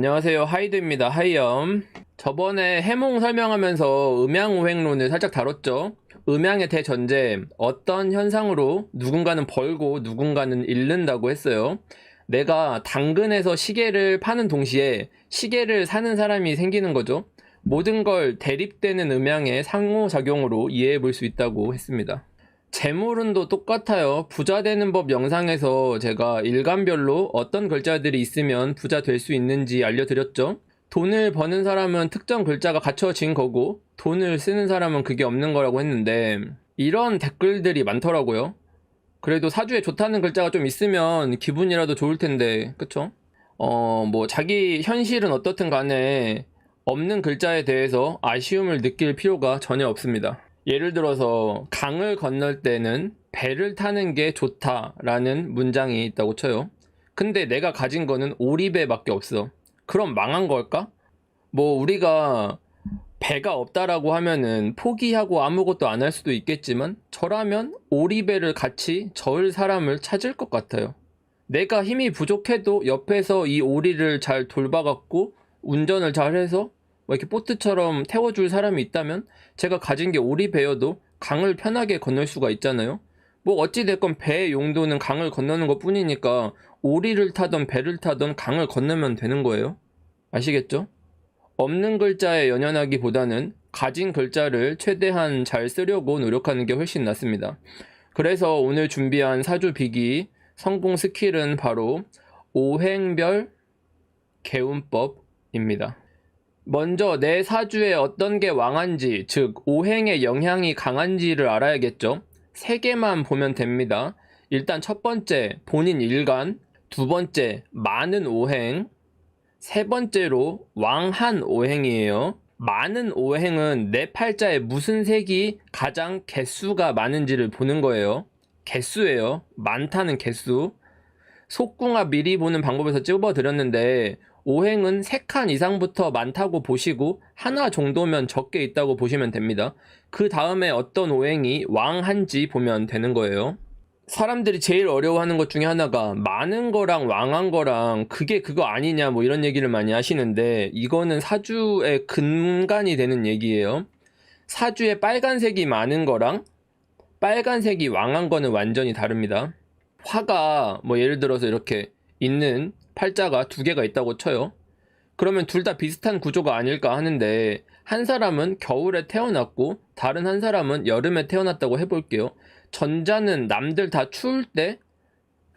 안녕하세요. 하이드입니다. 하이엄 저번에 해몽 설명하면서 음양오행론을 살짝 다뤘죠. 음양의 대전제 어떤 현상으로 누군가는 벌고 누군가는 잃는다고 했어요. 내가 당근에서 시계를 파는 동시에 시계를 사는 사람이 생기는 거죠. 모든 걸 대립되는 음양의 상호작용으로 이해해 볼 수 있다고 했습니다 재물운도 똑같아요. 부자 되는 법 영상에서 제가 일간별로 어떤 글자들이 있으면 부자 될 수 있는지 알려드렸죠. 돈을 버는 사람은 특정 글자가 갖춰진 거고 돈을 쓰는 사람은 그게 없는 거라고 했는데 이런 댓글들이 많더라고요. 그래도 사주에 좋다는 글자가 좀 있으면 기분이라도 좋을 텐데 그쵸? 어 뭐 자기 현실은 어떻든 간에 없는 글자에 대해서 아쉬움을 느낄 필요가 전혀 없습니다. 예를 들어서 강을 건널 때는 배를 타는 게 좋다라는 문장이 있다고 쳐요. 근데 내가 가진 거는 오리배밖에 없어. 그럼 망한 걸까? 뭐 우리가 배가 없다라고 하면은 포기하고 아무것도 안 할 수도 있겠지만 저라면 오리배를 같이 절 사람을 찾을 것 같아요. 내가 힘이 부족해도 옆에서 이 오리를 잘 돌봐갖고 운전을 잘 해서 뭐 이렇게 보트처럼 태워줄 사람이 있다면 제가 가진 게 오리 배여도 강을 편하게 건널 수가 있잖아요. 뭐 어찌됐건 배의 용도는 강을 건너는 것 뿐이니까 오리를 타던 배를 타던 강을 건너면 되는 거예요. 아시겠죠? 없는 글자에 연연하기보다는 가진 글자를 최대한 잘 쓰려고 노력하는 게 훨씬 낫습니다. 그래서 오늘 준비한 사주 비기 성공 스킬은 바로 오행별 개운법입니다. 먼저 내 사주에 어떤 게 왕한지, 즉 오행의 영향이 강한지를 알아야겠죠. 세 개만 보면 됩니다. 일단 첫 번째 본인 일간, 두 번째 많은 오행, 세 번째로 왕한 오행이에요. 많은 오행은 내 팔자에 무슨 색이 가장 개수가 많은지를 보는 거예요. 개수예요. 많다는 개수. 속궁합 미리 보는 방법에서 찍어드렸는데 오행은 3칸 이상부터 많다고 보시고 하나 정도면 적게 있다고 보시면 됩니다. 그 다음에 어떤 오행이 왕한지 보면 되는 거예요. 사람들이 제일 어려워하는 것 중에 하나가 많은 거랑 왕한 거랑 그게 그거 아니냐 뭐 이런 얘기를 많이 하시는데 이거는 사주의 근간이 되는 얘기예요. 사주에 빨간색이 많은 거랑 빨간색이 왕한 거는 완전히 다릅니다. 화가 뭐 예를 들어서 이렇게 있는 팔자가 두 개가 있다고 쳐요. 그러면 둘 다 비슷한 구조가 아닐까 하는데 한 사람은 겨울에 태어났고 다른 한 사람은 여름에 태어났다고 해볼게요. 전자는 남들 다 추울 때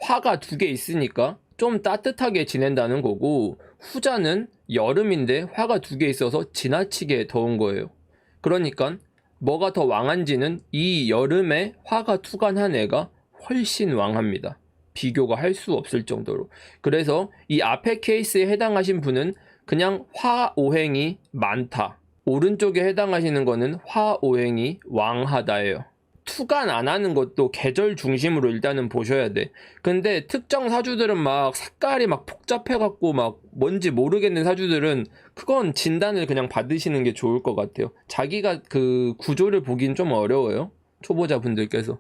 화가 두 개 있으니까 좀 따뜻하게 지낸다는 거고 후자는 여름인데 화가 두 개 있어서 지나치게 더운 거예요. 그러니까 뭐가 더 왕한지는 이 여름에 화가 투간한 애가 훨씬 왕합니다. 비교가 할 수 없을 정도로. 그래서 이 앞에 케이스에 해당하신 분은 그냥 화오행이 많다. 오른쪽에 해당하시는 거는 화오행이 왕하다예요. 투간 안 하는 것도 계절 중심으로 일단은 보셔야 돼. 근데 특정 사주들은 막 색깔이 막 복잡해갖고 막 뭔지 모르겠는 사주들은 그건 진단을 그냥 받으시는 게 좋을 것 같아요. 자기가 그 구조를 보긴 좀 어려워요. 초보자 분들께서.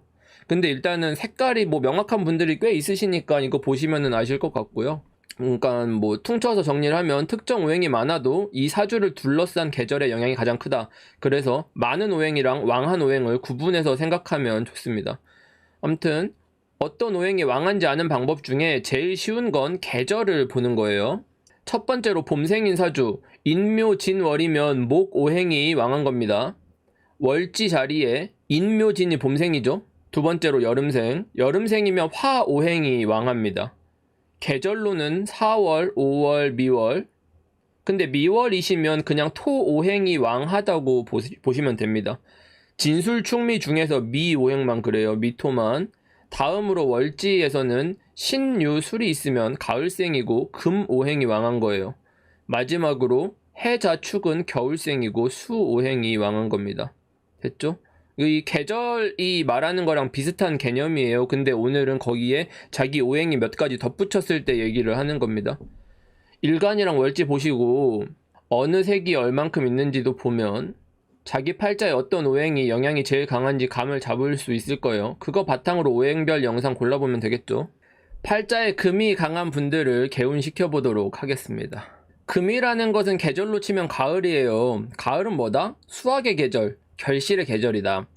근데 일단은 색깔이 뭐 명확한 분들이 꽤 있으시니까 이거 보시면은 아실 것 같고요. 그러니까 뭐 퉁쳐서 정리를 하면 특정 오행이 많아도 이 사주를 둘러싼 계절의 영향이 가장 크다. 그래서 많은 오행이랑 왕한 오행을 구분해서 생각하면 좋습니다. 아무튼 어떤 오행이 왕한지 아는 방법 중에 제일 쉬운 건 계절을 보는 거예요. 첫 번째로 봄생인 사주 인묘진월이면 목 오행이 왕한 겁니다. 월지 자리에 인묘진이 봄생이죠. 두 번째로 여름생. 여름생이면 화오행이 왕합니다. 계절로는 4월, 5월, 미월. 근데 미월이시면 그냥 토오행이 왕하다고 보시, 보시면 됩니다. 진술 충미 중에서 미오행만 그래요. 미토만. 다음으로 월지에서는 신유술이 있으면 가을생이고 금오행이 왕한 거예요. 마지막으로 해자축은 겨울생이고 수오행이 왕한 겁니다. 됐죠? 이 계절이 말하는 거랑 비슷한 개념이에요. 근데 오늘은 거기에 자기 오행이 몇 가지 덧붙였을 때 얘기를 하는 겁니다. 일간이랑 월지 보시고 어느 색이 얼만큼 있는지도 보면 자기 팔자에 어떤 오행이 영향이 제일 강한지 감을 잡을 수 있을 거예요. 그거 바탕으로 오행별 영상 골라보면 되겠죠. 팔자에 금이 강한 분들을 개운시켜 보도록 하겠습니다. 금이라는 것은 계절로 치면 가을이에요. 가을은 뭐다? 수학의 계절, 결실의 계절이다.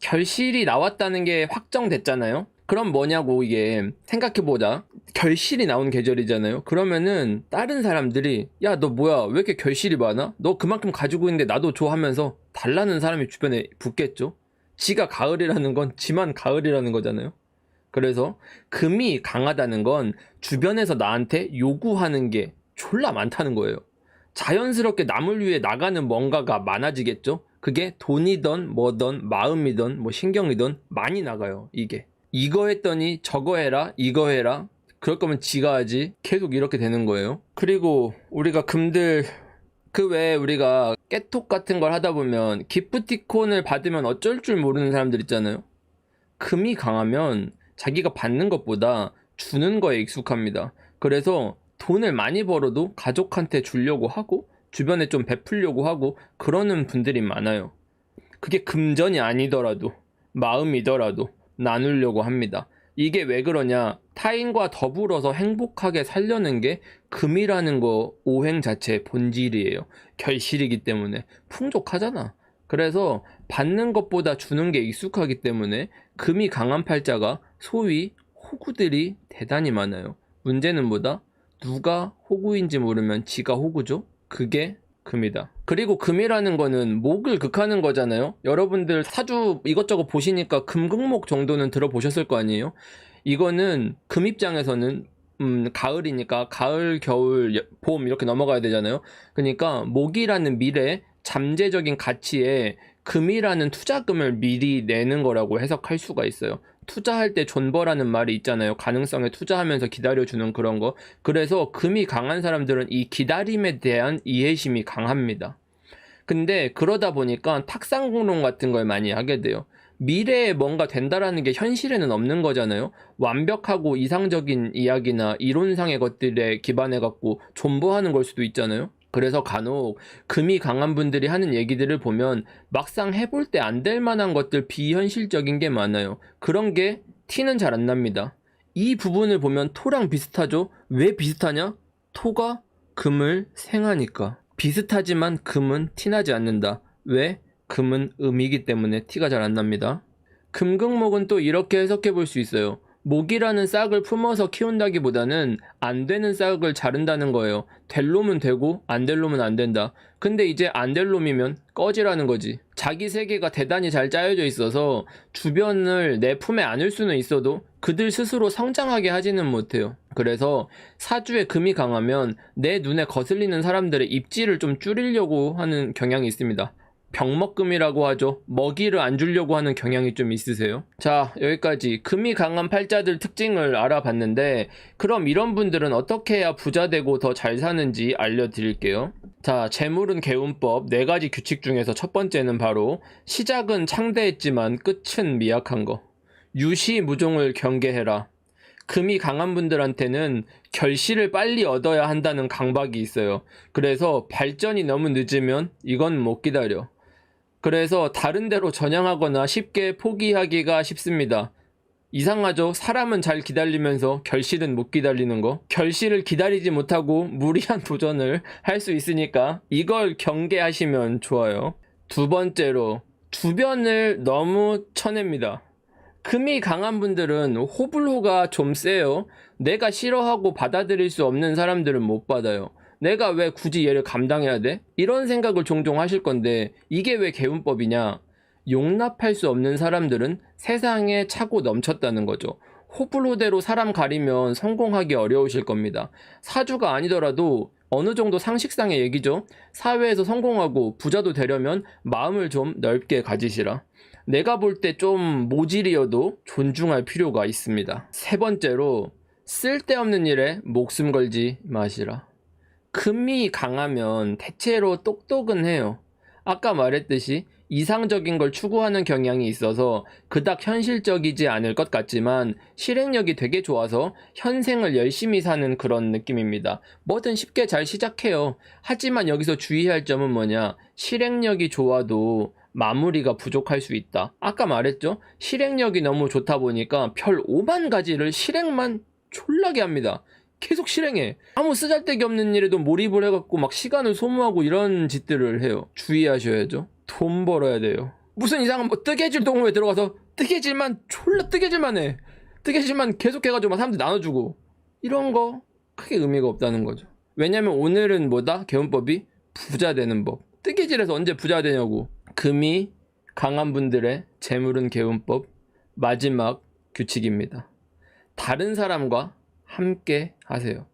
결실이 나왔다는 게 확정됐잖아요. 그럼 뭐냐고 이게 생각해보자. 결실이 나온 계절이잖아요. 그러면은 다른 사람들이 야 너 뭐야 왜 이렇게 결실이 많아? 너 그만큼 가지고 있는데 나도 줘 하면서 달라는 사람이 주변에 붙겠죠. 지가 가을이라는 건 지만 가을이라는 거잖아요. 그래서 금이 강하다는 건 주변에서 나한테 요구하는 게 졸라 많다는 거예요. 자연스럽게 남을 위해 나가는 뭔가가 많아지겠죠? 그게 돈이든 뭐든 마음이든 뭐 신경이든 많이 나가요, 이게. 이거 했더니 저거 해라, 이거 해라. 그럴 거면 지가 하지. 계속 이렇게 되는 거예요. 그리고 우리가 금들 그 외에 우리가 깨톡 같은 걸 하다 보면 기프티콘을 받으면 어쩔 줄 모르는 사람들 있잖아요. 금이 강하면 자기가 받는 것보다 주는 거에 익숙합니다. 그래서 돈을 많이 벌어도 가족한테 주려고 하고 주변에 좀 베풀려고 하고 그러는 분들이 많아요. 그게 금전이 아니더라도 마음이더라도 나누려고 합니다. 이게 왜 그러냐? 타인과 더불어서 행복하게 살려는 게 금이라는 거 오행 자체의 본질이에요. 결실이기 때문에 풍족하잖아. 그래서 받는 것보다 주는 게 익숙하기 때문에 금이 강한 팔자가 소위 호구들이 대단히 많아요. 문제는 뭐다? 누가 호구인지 모르면 지가 호구죠? 그게 금이다. 그리고 금이라는 거는 목을 극하는 거잖아요. 여러분들 사주 이것저것 보시니까 금극목 정도는 들어보셨을 거 아니에요? 이거는 금 입장에서는 음, 가을이니까 가을, 겨울, 여- 봄 이렇게 넘어가야 되잖아요. 그러니까 목이라는 미래 잠재적인 가치에 금이라는 투자금을 미리 내는 거라고 해석할 수가 있어요. 투자할 때 존버라는 말이 있잖아요. 가능성에 투자하면서 기다려주는 그런 거. 그래서 금이 강한 사람들은 이 기다림에 대한 이해심이 강합니다. 근데 그러다 보니까 탁상공론 같은 걸 많이 하게 돼요. 미래에 뭔가 된다라는 게 현실에는 없는 거잖아요. 완벽하고 이상적인 이야기나 이론상의 것들에 기반해 갖고 존버하는 걸 수도 있잖아요. 그래서 간혹 금이 강한 분들이 하는 얘기들을 보면 막상 해볼 때 안 될 만한 것들 비현실적인 게 많아요. 그런 게 티는 잘 안 납니다. 이 부분을 보면 토랑 비슷하죠? 왜 비슷하냐? 토가 금을 생하니까. 비슷하지만 금은 티나지 않는다. 왜? 금은 음이기 때문에 티가 잘 안 납니다. 금극목은 또 이렇게 해석해 볼 수 있어요. 목이라는 싹을 품어서 키운다기보다는 안 되는 싹을 자른다는 거예요. 될 놈은 되고 안 될 놈은 안 된다. 근데 이제 안 될 놈이면 꺼지라는 거지. 자기 세계가 대단히 잘 짜여져 있어서 주변을 내 품에 안을 수는 있어도 그들 스스로 성장하게 하지는 못해요. 그래서 사주에 금이 강하면 내 눈에 거슬리는 사람들의 입지를 좀 줄이려고 하는 경향이 있습니다. 병먹금이라고 하죠. 먹이를 안 주려고 하는 경향이 좀 있으세요. 자, 여기까지 금이 강한 팔자들 특징을 알아봤는데, 그럼 이런 분들은 어떻게 해야 부자 되고 더 잘 사는지 알려드릴게요. 자, 재물은 개운법 네 가지 규칙 중에서 첫 번째는 바로 시작은 창대했지만 끝은 미약한 거. 유시무종을 경계해라. 금이 강한 분들한테는 결실을 빨리 얻어야 한다는 강박이 있어요. 그래서 발전이 너무 늦으면 이건 못 기다려. 그래서 다른 데로 전향하거나 쉽게 포기하기가 쉽습니다. 이상하죠? 사람은 잘 기다리면서 결실은 못 기다리는 거. 결실을 기다리지 못하고 무리한 도전을 할 수 있으니까 이걸 경계하시면 좋아요. 두 번째로 주변을 너무 쳐냅니다. 금이 강한 분들은 호불호가 좀 세요. 내가 싫어하고 받아들일 수 없는 사람들은 못 받아요. 내가 왜 굳이 얘를 감당해야 돼? 이런 생각을 종종 하실 건데 이게 왜 개운법이냐? 용납할 수 없는 사람들은 세상에 차고 넘쳤다는 거죠. 호불호대로 사람 가리면 성공하기 어려우실 겁니다. 사주가 아니더라도 어느 정도 상식상의 얘기죠. 사회에서 성공하고 부자도 되려면 마음을 좀 넓게 가지시라. 내가 볼 때 좀 모질이어도 존중할 필요가 있습니다. 세 번째로 쓸데없는 일에 목숨 걸지 마시라. 금이 강하면 대체로 똑똑은 해요. 아까 말했듯이 이상적인 걸 추구하는 경향이 있어서 그닥 현실적이지 않을 것 같지만 실행력이 되게 좋아서 현생을 열심히 사는 그런 느낌입니다. 뭐든 쉽게 잘 시작해요. 하지만 여기서 주의할 점은 뭐냐? 실행력이 좋아도 마무리가 부족할 수 있다. 아까 말했죠? 실행력이 너무 좋다 보니까 별 5만 가지를 실행만 졸라게 합니다. 계속 실행해. 아무 쓰잘데기 없는 일에도 몰입을 해갖고 막 시간을 소모하고 이런 짓들을 해요. 주의하셔야죠. 돈 벌어야 돼요. 무슨 이상한 뭐 뜨개질 동호회 들어가서 뜨개질만 졸라 뜨개질만 해. 뜨개질만 계속 해가지고 막 사람들 나눠주고 이런 거 크게 의미가 없다는 거죠. 왜냐면 오늘은 뭐다? 개운법이 부자 되는 법. 뜨개질에서 언제 부자 되냐고. 금이 강한 분들의 재물은 개운법 마지막 규칙입니다. 다른 사람과 함께 하세요.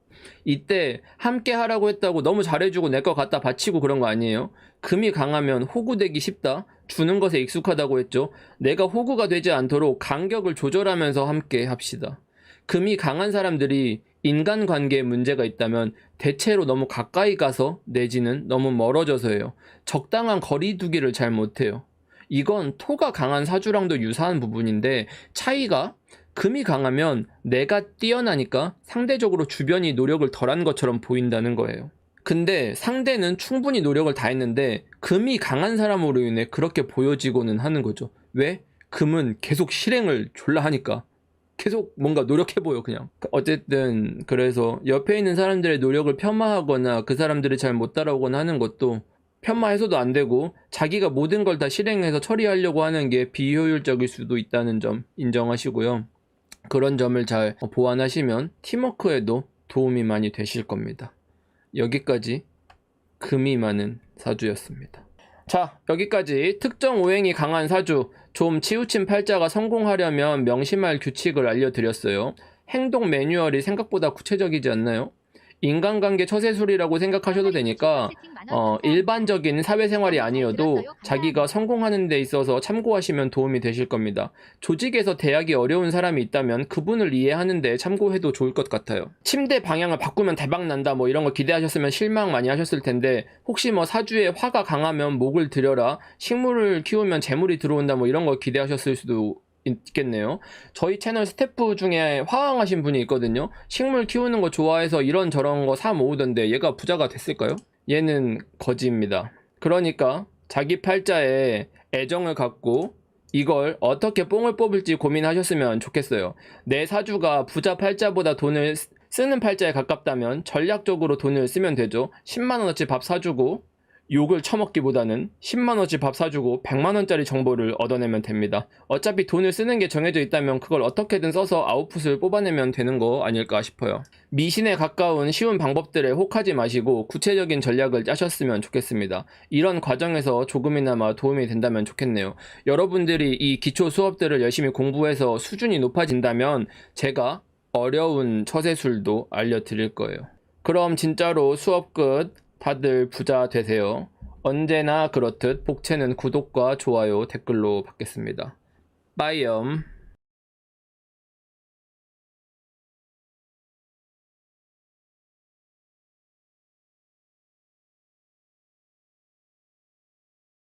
이때 함께 하라고 했다고 너무 잘해주고 내 거 갖다 바치고 그런 거 아니에요. 금이 강하면 호구되기 쉽다. 주는 것에 익숙하다고 했죠. 내가 호구가 되지 않도록 간격을 조절하면서 함께 합시다. 금이 강한 사람들이 인간관계에 문제가 있다면 대체로 너무 가까이 가서 내지는 너무 멀어져서예요. 적당한 거리 두기를 잘 못해요. 이건 토가 강한 사주랑도 유사한 부분인데 차이가 금이 강하면 내가 뛰어나니까 상대적으로 주변이 노력을 덜한 것처럼 보인다는 거예요. 근데 상대는 충분히 노력을 다 했는데 금이 강한 사람으로 인해 그렇게 보여지고는 하는 거죠. 왜? 금은 계속 실행을 졸라 하니까. 계속 뭔가 노력해 보여 그냥 어쨌든 그래서 옆에 있는 사람들의 노력을 폄하하거나 그 사람들이 잘못 따라오거나 하는 것도 폄하해서도 안 되고 자기가 모든 걸 다 실행해서 처리하려고 하는 게 비효율적일 수도 있다는 점 인정하시고요 그런 점을 잘 보완하시면 팀워크에도 도움이 많이 되실 겁니다 여기까지 금이 많은 사주였습니다 자, 여기까지 특정 오행이 강한 사주, 좀 치우친 팔자가 성공하려면 명심할 규칙을 알려드렸어요. 행동 매뉴얼이 생각보다 구체적이지 않나요? 인간관계 처세술이라고 생각하셔도 되니까 어, 일반적인 사회생활이 아니어도 자기가 성공하는 데 있어서 참고하시면 도움이 되실 겁니다. 조직에서 대학이 어려운 사람이 있다면 그분을 이해하는 데 참고해도 좋을 것 같아요. 침대 방향을 바꾸면 대박 난다 뭐 이런 거 기대하셨으면 실망 많이 하셨을 텐데 혹시 뭐 사주에 화가 강하면 목을 들여라 식물을 키우면 재물이 들어온다 뭐 이런 거 기대하셨을 수도 있겠네요. 저희 채널 스태프 중에 화왕하신 분이 있거든요. 식물 키우는 거 좋아해서 이런 저런 거 사 모으던데 얘가 부자가 됐을까요? 얘는 거지입니다. 그러니까 자기 팔자에 애정을 갖고 이걸 어떻게 뽕을 뽑을지 고민하셨으면 좋겠어요. 내 사주가 부자 팔자보다 돈을 쓰- 쓰는 팔자에 가깝다면 전략적으로 돈을 쓰면 되죠. 10만원어치 밥 사주고 욕을 처먹기보다는 10만원어치 밥 사주고 100만원짜리 정보를 얻어내면 됩니다. 어차피 돈을 쓰는 게 정해져 있다면 그걸 어떻게든 써서 아웃풋을 뽑아내면 되는 거 아닐까 싶어요. 미신에 가까운 쉬운 방법들에 혹하지 마시고 구체적인 전략을 짜셨으면 좋겠습니다. 이런 과정에서 조금이나마 도움이 된다면 좋겠네요. 여러분들이 이 기초 수업들을 열심히 공부해서 수준이 높아진다면 제가 어려운 처세술도 알려드릴 거예요. 그럼 진짜로 수업 끝 다들 부자 되세요. 언제나 그렇듯 복채는 구독과 좋아요, 댓글로 받겠습니다. 빠이염.